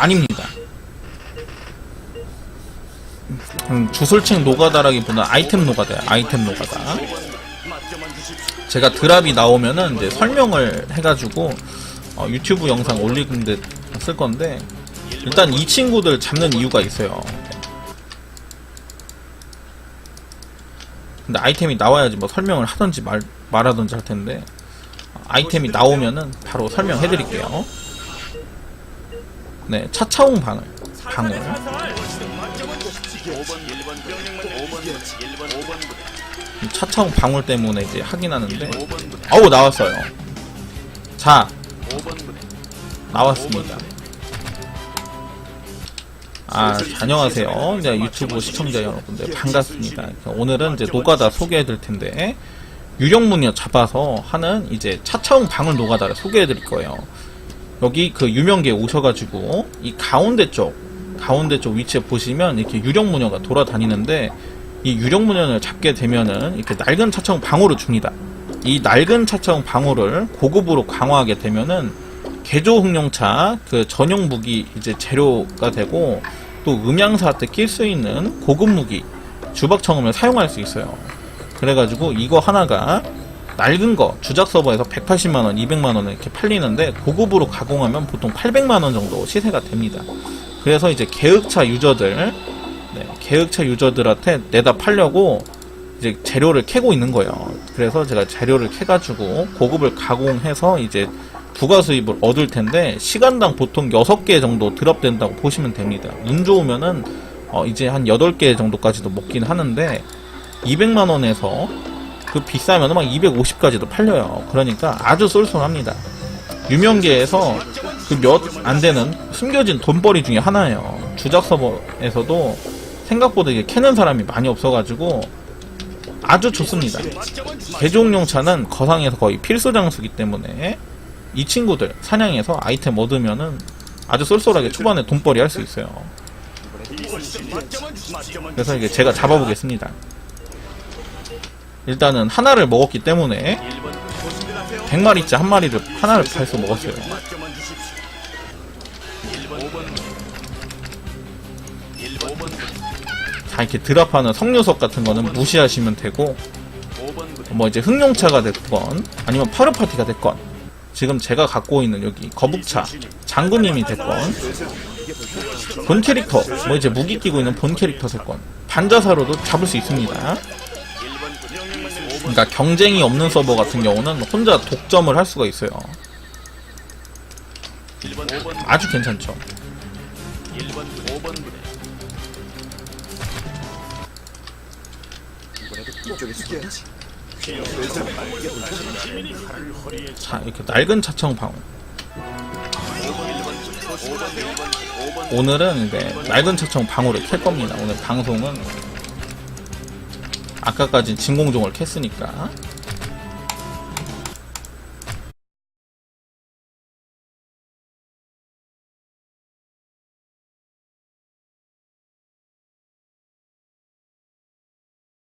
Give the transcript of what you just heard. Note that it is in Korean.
아닙니다. 음, 주술책 노가다라기보다 아이템 노가다야. 아이템 노가다. 제가 드랍이 나오면은 이제 설명을 해가지고 어, 유튜브 영상 올리는데 쓸 건데 일단 이 친구들 잡는 이유가 있어요. 근데 아이템이 나와야지 뭐 설명을 하든지 말, 말하든지 할 텐데 아이템이 나오면은 바로 설명해 드릴게요. 네, 차차웅 방울. 방울. 이 차차웅 방울 때문에 이제 하긴 하는데 어우 나왔어요. 자, 나왔습니다. 아, 안녕하세요. 이제 유튜브 시청자 여러분들 반갑습니다. 오늘은 이제 노가다 소개해 드릴 텐데 유령무녀 잡아서 하는 이제 차차웅 방울 노가다를 소개해 드릴 거예요. 여기 그 유명계 오셔가지고 이 가운데 쪽 가운데 쪽 위치에 보시면 이렇게 유령무녀가 돌아다니는데 이 유령무녀를 잡게 되면은 이렇게 낡은 차차웅 방울을 줍니다. 이 낡은 차차웅 방울을 고급으로 강화하게 되면은 개조 흑룡차 그 전용 무기 이제 재료가 되고 또 음양사 때 낄 수 있는 고급 무기 주박청음을 사용할 수 있어요. 그래가지고 이거 하나가 낡은 거 주작 서버에서 180만 원, 200만 원에 이렇게 팔리는데 고급으로 가공하면 보통 800만 원 정도 시세가 됩니다. 그래서 이제 계획차 유저들, 네, 계획차 유저들한테 내다 팔려고 이제 재료를 캐고 있는 거예요. 그래서 제가 재료를 캐가지고 고급을 가공해서 이제 부가 수입을 얻을 텐데 시간당 보통 6개 정도 드랍된다고 보시면 됩니다. 운 좋으면은 어 이제 한 8개 정도까지도 먹긴 하는데 200만 원에서 그 비싸면 막 250까지도 팔려요. 그러니까 아주 쏠쏠합니다. 유명계에서 그 몇 안 되는 숨겨진 돈벌이 중에 하나예요. 주작 서버에서도 생각보다 이게 캐는 사람이 많이 없어가지고 아주 좋습니다. 개종용 차는 거상에서 거의 필수 장수기 때문에 이 친구들 사냥해서 아이템 얻으면은 아주 쏠쏠하게 초반에 돈벌이 할 수 있어요. 그래서 이게 제가 잡아보겠습니다. 일단은 하나를 먹었기 때문에 100마리째 한 마리를 하나를 팔수 먹었어요. 자 이렇게 드랍하는 석류석 같은 거는 무시하시면 되고 뭐 이제 흑룡차가 됐건 아니면 파르파티가 됐건 지금 제가 갖고 있는 여기 거북차 장군님이 됐건 본 캐릭터 뭐 이제 무기 끼고 있는 본 캐릭터 됐건 반자사로도 잡을 수 있습니다. 그러니까 경쟁이 없는 서버 같은 경우는 혼자 독점을 할 수가 있어요. 아주 괜찮죠. 자 이렇게 낡은 차청 방울. 오늘은 이제 낡은 차청 방울을 캘 겁니다. 오늘 방송은 아까까지 진공종을 캤으니까